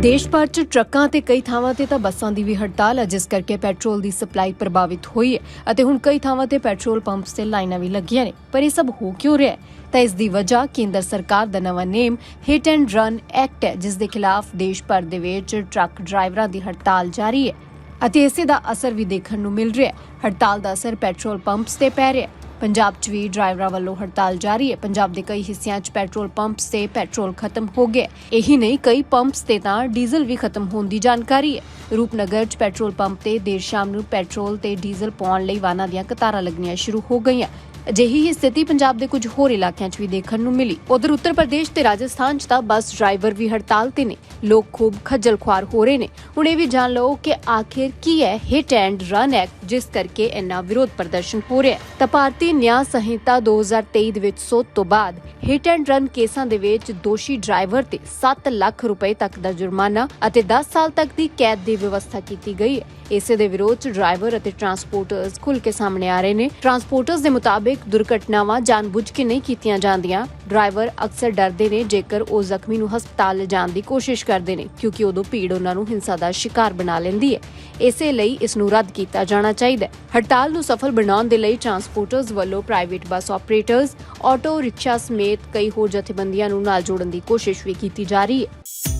ਦੇਸ਼ ਭਰ 'ਚ ਟਰੱਕਾਂ ਤੇ ਕਈ ਥਾਵਾਂ ਤੇ ਤਾਂ ਬੱਸਾਂ ਦੀ ਵੀ ਹੜਤਾਲ ਹੈ ਜਿਸ ਕਰਕੇ ਪੈਟਰੋਲ ਦੀ ਸਪਲਾਈ ਪ੍ਰਭਾਵਿਤ ਹੋਈ ਹੈ ਅਤੇ ਹੁਣ ਕਈ ਥਾਵਾਂ ਤੇ ਪੈਟਰੋਲ ਪੰਪਸ ਤੇ ਲਾਈਨਾਂ ਵੀ ਲੱਗੀਆਂ ਨੇ। ਪਰ ਇਹ ਸਭ ਹੋ ਕਿਉਂ ਰਿਹਾ ਹੈ? ਤਾਂ ਇਸ ਦੀ ਵਜ੍ਹਾ ਕੇਂਦਰ ਸਰਕਾਰ ਦਾ ਨਵਾਂ name hit and run act ਹੈ, ਜਿਸ ਦੇ ਖਿਲਾਫ ਦੇਸ਼ ਭਰ ਦੇ ਵਿੱਚ ਟਰੱਕ ਡਰਾਈਵਰਾਂ ਦੀ ਹੜਤਾਲ ਜਾਰੀ ਹੈ ਅਤੇ ਇਸੇ ਦਾ ਅਸਰ ਵੀ ਦੇਖਣ ਨੂੰ ਮਿਲ ਰਿਹਾ ਹੈ। ਹੜਤਾਲ ਦਾ ਅਸਰ ਪੈਟਰੋਲ ਪੰਪਸ ਤੇ ਪੈ ਰਿਹਾ ਹੈ। ਪੰਜਾਬ 'ਚ ਵੀ ਡਰਾਈਵਰਾਂ ਵੱਲੋਂ ਹੜਤਾਲ ਜਾਰੀ ਹੈ। ਪੰਜਾਬ ਦੇ ਕਈ ਹਿੱਸਿਆਂ 'ਚ ਪੈਟਰੋਲ ਪੰਪਸ ਤੇ ਪੈਟਰੋਲ ਖਤਮ ਹੋ ਗਿਆ ਇਹੀ ਨਹੀਂ, ਕਈ ਪੰਪਸ ਤੇ ਤਾਂ ਡੀਜ਼ਲ ਵੀ ਖਤਮ ਹੋਣ ਦੀ ਜਾਣਕਾਰੀ ਹੈ। ਰੂਪਨਗਰ 'ਚ ਪੈਟਰੋਲ ਪੰਪ ਤੇ ਦੇਰ ਸ਼ਾਮ ਨੂੰ ਪੈਟਰੋਲ ਤੇ ਡੀਜ਼ਲ ਪਾਉਣ ਲਈ ਵਾਹਨਾਂ ਦੀਆਂ ਕਤਾਰਾਂ ਲੱਗਣੀਆਂ ਸ਼ੁਰੂ ਹੋ ਗਈਆਂ। ਅਜਿਹੀ ਹੀ ਸਥਿਤੀ ਪੰਜਾਬ ਦੇ ਕੁਝ ਹੋਰ ਇਲਾਕਿਆਂ 'ਚ ਵੀ ਦੇਖਣ ਨੂੰ ਮਿਲੀ। ਉਧਰ ਉੱਤਰ ਪ੍ਰਦੇਸ਼ ਤੇ ਰਾਜਸਥਾਨ 'ਚ ਤਾਂ ਬੱਸ ਡਰਾਈਵਰ ਵੀ ਹੜਤਾਲ ਤੇ ਨੇ। ਲੋਕ ਖੂਬ ਖੱਜਲ ਖੁਆਰ ਹੋ ਰਹੇ ਨੇ। ਹੁਣ ਇਹ ਵੀ ਜਾਣ ਲਓ ਕਿ ਆਖਿਰ ਕੀ ਹੈ ਹਿੱਟ ਐਂਡ ਰਨ ਐਕਟ, ਜਿਸ ਕਰਕੇ ਇੰਨਾ ਵਿਰੋਧ ਪ੍ਰਦਰਸ਼ਨ ਹੋ ਰਿਹਾ ਹੈ। ਤਾਂ ਭਾਰਤੀ ਨਿਆਂ ਸੰਹਿਤਾ 2023 ਦੇ ਵਿੱਚ ਸੋਧ ਤੋਂ ਬਾਅਦ ਹਿਟ ਐਂਡ ਰਨ ਕੇਸਾਂ ਦੇ ਵਿੱਚ ਦੋਸ਼ੀ ਡਰਾਈਵਰ ਤੇ 7 ਲੱਖ ਰੁਪਏ ਤੱਕ ਦਾ ਜੁਰਮਾਨਾ ਅਤੇ 10 ਸਾਲ ਤੱਕ ਦੀ ਕੈਦ ਦੀ ਵਿਵਸਥਾ ਕੀਤੀ ਗਈ ਹੈ। ਇਸੇ ਦੇ ਵਿਰੋਧ ਚ ਡਰਾਈਵਰ ਅਤੇ ਟਰਾਂਸਪੋਰਟਰਸ ਖੁੱਲ ਕੇ ਸਾਹਮਣੇ ਆ ਰਹੇ ਨੇ। ਟਰਾਂਸਪੋਰਟਰਸ ਦੇ ਮੁਤਾਬਿਕ ਦੁਰਘਟਨਾਵਾਂ ਜਾਣਬੁੱਝ ਕੇ ਨਹੀਂ ਕੀਤੀਆਂ ਜਾਂਦੀਆਂ। ਡਰਾਈਵਰ ਅਕਸਰ ਡਰਦੇ ਨੇ ਜੇਕਰ ਉਹ ਜ਼ਖਮੀ ਨੂੰ ਹਸਪਤਾਲ ਲਿਜਾਣ ਦੀ ਕੋਸ਼ਿਸ਼ ਕਰਦੇ ਨੇ, ਕਿਉਂਕਿ ਉਦੋਂ ਭੀੜ ਉਹਨਾਂ ਨੂੰ ਹਿੰਸਾ ਦਾ ਸ਼ਿਕਾਰ ਬਣਾ ਲੈਂਦੀ ਹੈ। ਇਸੇ ਲਈ ਇਸ ਨੂੰ ਰੱਦ ਕੀਤਾ ਜਾਣਾ ਚਾਹੀਦਾ ਹੈ। ਹੜਤਾਲ ਨੂੰ ਸਫਲ ਬਣਾਉਣ ਦੇ ਲਈ ਟਰਾਂਸਪੋਰਟਰਸ ਵੱਲੋਂ private bus operators auto rickshaw ਸਮੇਤ ਕਈ ਹੋਰ ਜਥੇਬੰਦੀਆਂ ਨੂੰ ਨਾਲ ਜੋੜਨ ਦੀ ਕੋਸ਼ਿਸ਼ ਵੀ ਕੀਤੀ ਜਾ ਰਹੀ ਹੈ।